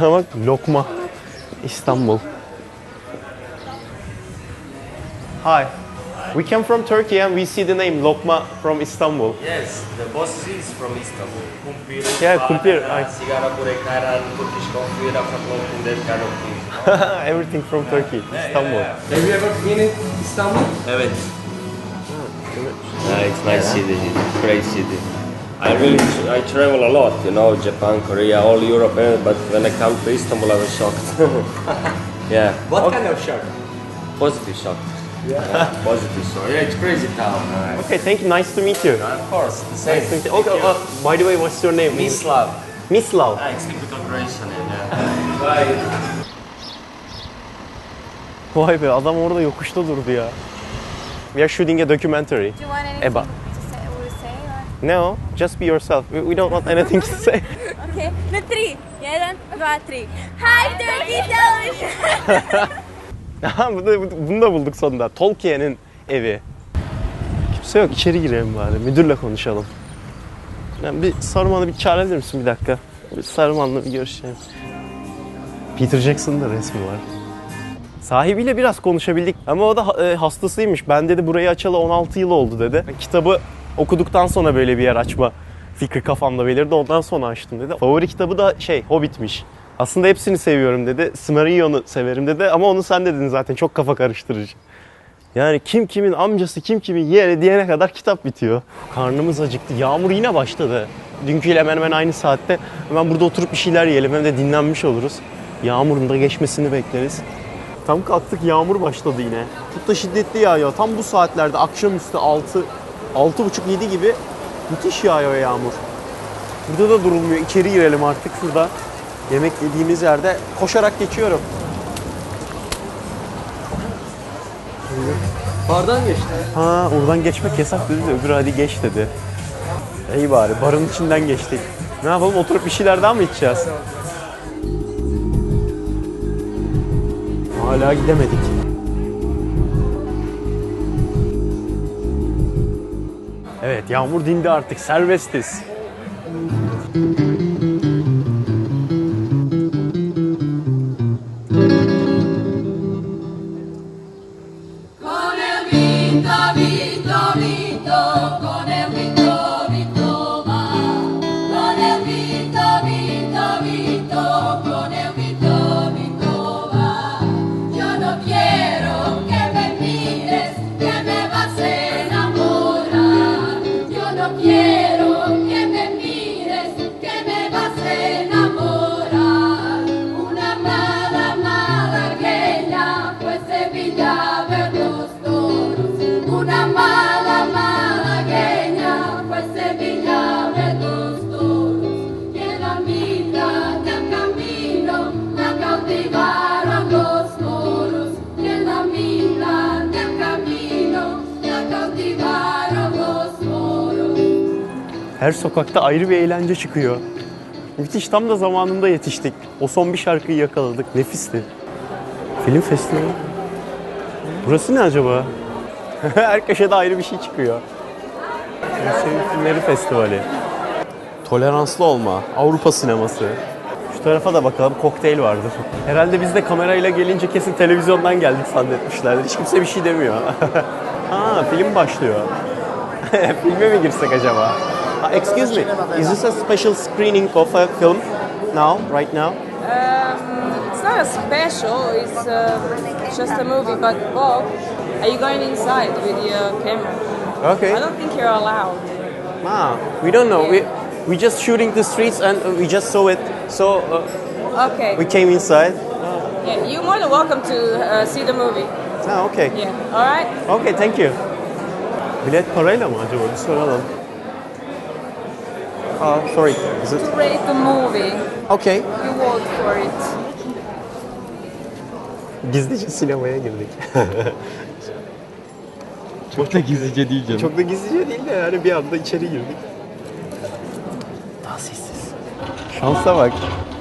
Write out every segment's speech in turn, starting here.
Bak lokma. İstanbul. Hi. We came from Turkey and we see the name Lokma from Istanbul. Yes, the boss is from Istanbul. Kumpir, Yeah, kumpir, I- Sigara Kurekaran, Turkish coffee, Rafat that kind of thing. Everything from Turkey, Istanbul. Have you ever been in Istanbul? Evet. Yeah, it's nice city, it's great city. I really, I travel a lot, you know, Japan, Korea, all Europe, eh, but when I come to Istanbul, I was shocked. yeah. What Okay. kind of shock? Positive shock. Yeah. Positive shock. Yeah, it's crazy town. Uh, Okay, thank you. Nice to meet you. of course, the same. Nice to meet you. Okay, uh, by the way, what's your name? Mislav. Mislav. Ah, it's typical Croatian name, yeah. Bye. Vay be adam orada yokuşta durdu ya. We are shooting a documentary. Do you want anything Eba. No, just be yourself. We, we don't want anything to say. Okay, na tri. Jedan, dva, tri. Hi, Turkey television. Aha, bu da- bunu da bulduk sonunda. Tolkien'in evi. Kimse yok. içeri girelim bari. Müdürle konuşalım. Yani bir Saruman'ı bir çağırabilir misin bir dakika? Bir Saruman'la bir görüşelim. Peter Jackson'ın da resmi var. Sahibiyle biraz konuşabildik ama o da e, hastasıymış. Ben dedi burayı açalı 16 yıl oldu dedi. Kitabı okuduktan sonra böyle bir yer açma fikri kafamda belirdi. Ondan sonra açtım dedi. Favori kitabı da şey Hobbit'miş. Aslında hepsini seviyorum dedi. Silmarillion'u severim dedi ama onu sen dedin zaten çok kafa karıştırıcı. Yani kim kimin amcası kim kimin yeğeni diyene kadar kitap bitiyor. Karnımız acıktı. Yağmur yine başladı. Dünküyle hemen hemen aynı saatte. Hemen burada oturup bir şeyler yiyelim hem de dinlenmiş oluruz. Yağmurun da geçmesini bekleriz. Tam kalktık yağmur başladı yine. Çok da şiddetli yağıyor. Tam bu saatlerde akşamüstü 6 6.30-7 gibi müthiş yağıyor yağmur. Burada da durulmuyor. İçeri girelim artık şurada. Yemek yediğimiz yerde koşarak geçiyorum. Bardan geçti. Ha oradan geçmek yasak dedi de öbürü hadi geç dedi. İyi bari barın içinden geçtik. Ne yapalım oturup bir şeyler daha mı içeceğiz? Hala gidemedik. Evet yağmur dindi artık serbestiz. Her sokakta ayrı bir eğlence çıkıyor. Müthiş tam da zamanında yetiştik. O son bir şarkıyı yakaladık. Nefisti. Film festivali. Burası ne acaba? Her köşede ayrı bir şey çıkıyor. Sevim Filmleri Festivali. Toleranslı olma. Avrupa sineması. Şu tarafa da bakalım kokteyl vardır. Herhalde biz de kamerayla gelince kesin televizyondan geldik zannetmişlerdir. Hiç kimse bir şey demiyor. ha film başlıyor. Filme mi girsek acaba? Ah, excuse me, is this a special screening of a film now, right now? Um, it's not a special, it's uh, just a movie, but Bob, are you going inside with your camera? Okay. I don't think you're allowed. Ah, we don't know. We we just shooting the streets and we just saw it, so uh, Okay. we came inside. Yeah, you're more than welcome to uh, see the movie. Ah, okay. Yeah, alright? Okay, thank you. Bilet parayla mı acaba? Bir soralım. Ah, sorry. Is it? Rate the movie. Okay. You vote for it. Gizlice sinemaya girdik. Çok da gizlice değil canım. Çok da gizlice değil de yani bir anda içeri girdik. Daha sessiz. Şansa bak.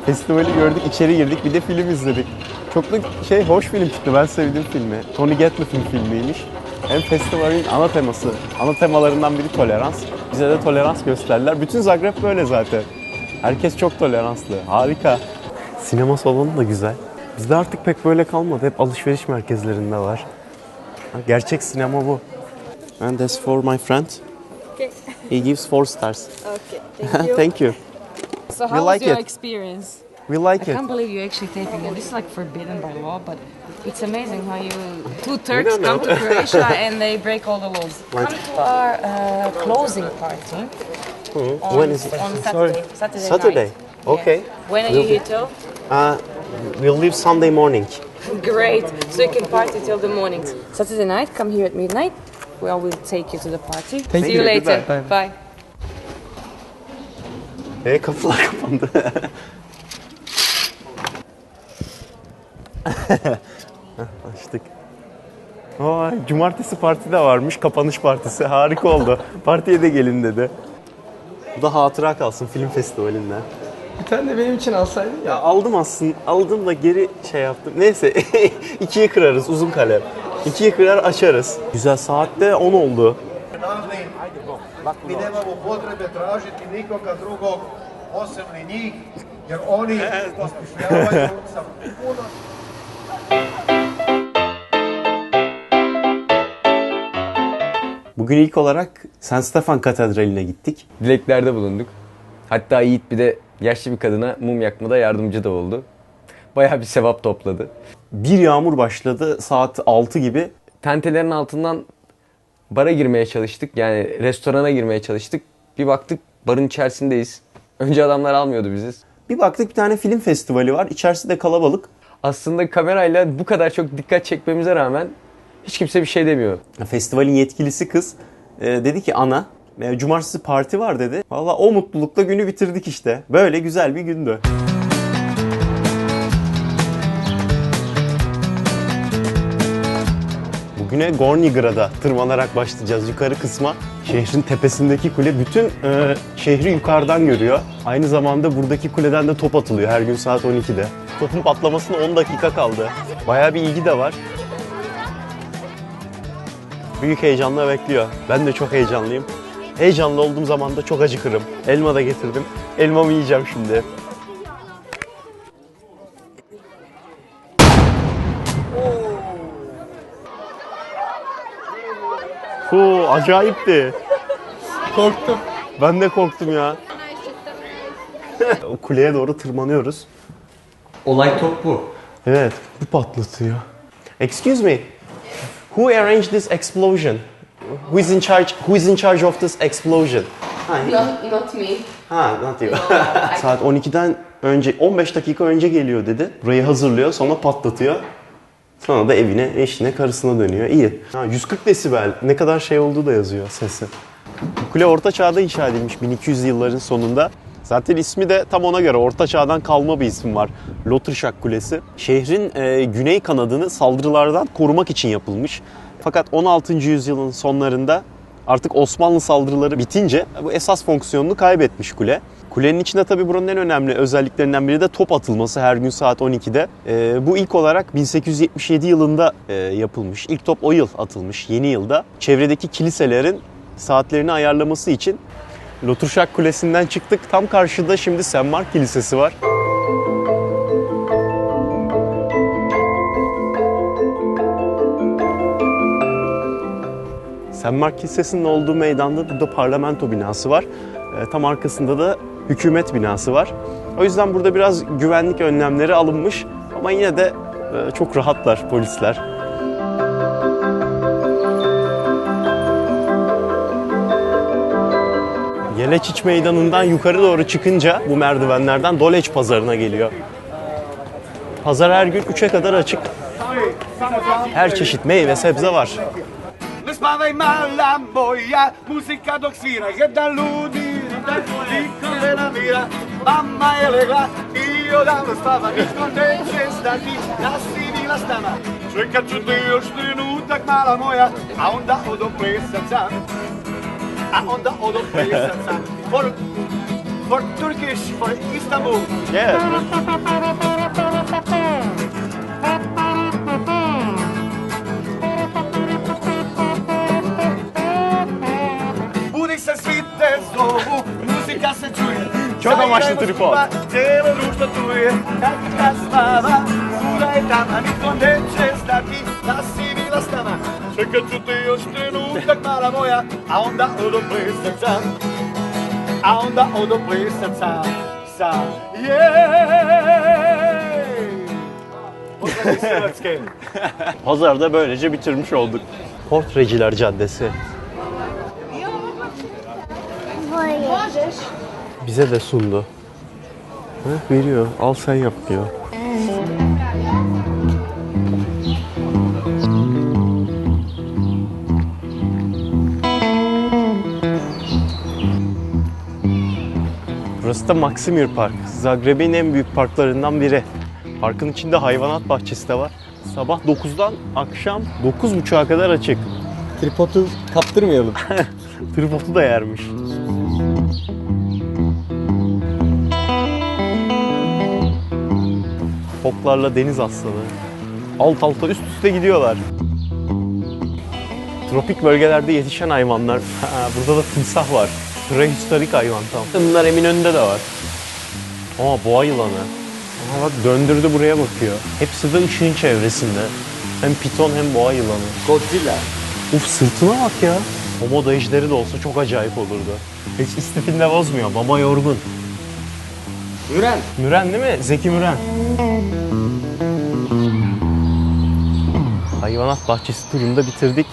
Festivali gördük, içeri girdik, bir de film izledik. Çok da şey hoş film çıktı. Ben sevdim filmi. Tony Gatliff'in filmiymiş. Hem festivalin ana teması, ana temalarından biri tolerans. Bize de tolerans gösterdiler. Bütün Zagreb böyle zaten. Herkes çok toleranslı. Harika. Sinema salonu da güzel. Bizde artık pek böyle kalmadı. Hep alışveriş merkezlerinde var. Ha, Gerçek sinema bu. And that's for my friend. Okay. He gives four stars. Okay. Thank you. So We how was your it. experience? We like I it. I can't believe you're actually taping it. This is like forbidden by law, but it's amazing how you two Turks come to Croatia and they break all the laws. Come to our uh, closing party on, When is it? on Sorry. Saturday. Saturday. Saturday. night. Okay. Yeah. When are We'll you here till? Uh, we'll leave Sunday morning. Great. So you can party till the morning. Saturday night, come here at midnight. We will take you to the party. See you you. later. Goodbye. Bye. E kapılar kapandı. Açtık. Vay, cumartesi parti de varmış. Kapanış partisi. Harika oldu. Partiye de gelin dedi. Bu da hatıra kalsın film festivalinden. Bir tane de benim için alsaydın ya. Ya aldım aslında. Aldım da geri şey yaptım. Neyse ikiye kırarız uzun kalem. İkiye kırar açarız. Güzel saatte 10 oldu. Mi nemamo potrebe tražiti nikoga drugog osim ni njih, jer oni osmišljavaju sa puno Bugün ilk olarak San Stefan Katedrali'ne gittik. dileklerde bulunduk. Hatta Yiğit bir de yaşlı bir kadına mum yakmada yardımcı da oldu. Bayağı bir sevap topladı. Bir yağmur başladı saat 6 gibi. Tentelerin altından bara girmeye çalıştık. Yani restorana girmeye çalıştık. Bir baktık barın içerisindeyiz. Önce adamlar almıyordu bizi. Bir baktık bir tane film festivali var. İçerisi de kalabalık. Aslında kamerayla bu kadar çok dikkat çekmemize rağmen hiç kimse bir şey demiyor. Festivalin yetkilisi kız e, dedi ki ana e, cumartesi parti var dedi. Valla o mutlulukla günü bitirdik işte. Böyle güzel bir gündü. Bugüne Gornji Grad'a tırmanarak başlayacağız yukarı kısma. Şehrin tepesindeki kule bütün e, şehri yukarıdan görüyor. Aynı zamanda buradaki kuleden de top atılıyor her gün saat 12'de. Topun patlamasına 10 dakika kaldı. Bayağı bir ilgi de var. Büyük heyecanla bekliyor. Ben de çok heyecanlıyım. Heyecanlı olduğum zaman da çok acıkırım. Elma da getirdim. Elmamı yiyeceğim şimdi. Acayipti. Korktum. Ben de korktum ya. o kuleye doğru tırmanıyoruz. Olay top bu. Evet, bu patlatıyor. Excuse me. Who arranged this explosion? Who is in charge? Who is in charge of this explosion? Ha, Not, not me. ha not you. Saat 12'den önce 15 dakika önce geliyor dedi. Burayı hazırlıyor, sonra patlatıyor. Sonra da evine, eşine, karısına dönüyor. İyi. Ha, 140 desibel. Ne kadar şey olduğu da yazıyor sesi. Bu Kule Orta Çağ'da inşa edilmiş 1200 yılların sonunda. Zaten ismi de tam ona göre Orta Çağ'dan kalma bir isim var. Lotırşak Kulesi. Şehrin e, güney kanadını saldırılardan korumak için yapılmış. Fakat 16. yüzyılın sonlarında artık Osmanlı saldırıları bitince bu esas fonksiyonunu kaybetmiş kule. Kulenin içinde tabii buranın en önemli özelliklerinden biri de top atılması her gün saat 12'de. E, bu ilk olarak 1877 yılında e, yapılmış. İlk top o yıl atılmış yeni yılda. Çevredeki kiliselerin saatlerini ayarlaması için Loturşak Kulesi'nden çıktık. Tam karşıda şimdi St. Mark Kilisesi var. St. Mark Kilisesi'nin olduğu meydanda burada parlamento binası var. Ee, Tam arkasında da hükümet binası var. O yüzden burada biraz güvenlik önlemleri alınmış ama yine de e, çok rahatlar polisler. Yeleçiç Meydanı'ndan yukarı doğru çıkınca bu merdivenlerden Doleç Pazarı'na geliyor. Pazar her gün 3'e kadar açık. Her çeşit meyve, sebze var. Niko ne namira, mama je legla i odavno spava, niko neće stati, da si bila s nama. Čekat ću te još trenutak, mala moja, a onda odo plesat sam, a onda odo plesat sam. For, for Turkish, for Istanbul. Yeah. Si bila s nama Čekat ću te još trenutak, mala moja A onda odo plesat sam A onda odo plesat sam Sam, jej Pozdrav iz Hrvatske Pazarda böylece bitirmiş olduk. Portreciler Caddesi. Bize de sundu. Ha, veriyor. Al sen yap diyor. Burası da Maksimir Park. Zagreb'in en büyük parklarından biri. Parkın içinde hayvanat bahçesi de var. Sabah 9'dan akşam 9.30'a kadar açık. Tripodu kaptırmayalım. Tripodu da yermiş. Foklarla deniz aslanı. Alt alta üst üste gidiyorlar. Tropik bölgelerde yetişen hayvanlar. Ha, burada da timsah var. Prehistorik hayvan tam. Bunlar Eminönü'nde de var. Ama boğa yılanı. Ama bak döndürdü buraya bakıyor. Hepsi de ışığın çevresinde. Hem piton hem boğa yılanı. Godzilla. Uf sırtına bak ya. Komodo ejderi de olsa çok acayip olurdu. Hiç istifinde bozmuyor. Baba yorgun. Müren. Müren değil mi? Zeki Müren. Hayvanat bahçesi turunu da bitirdik.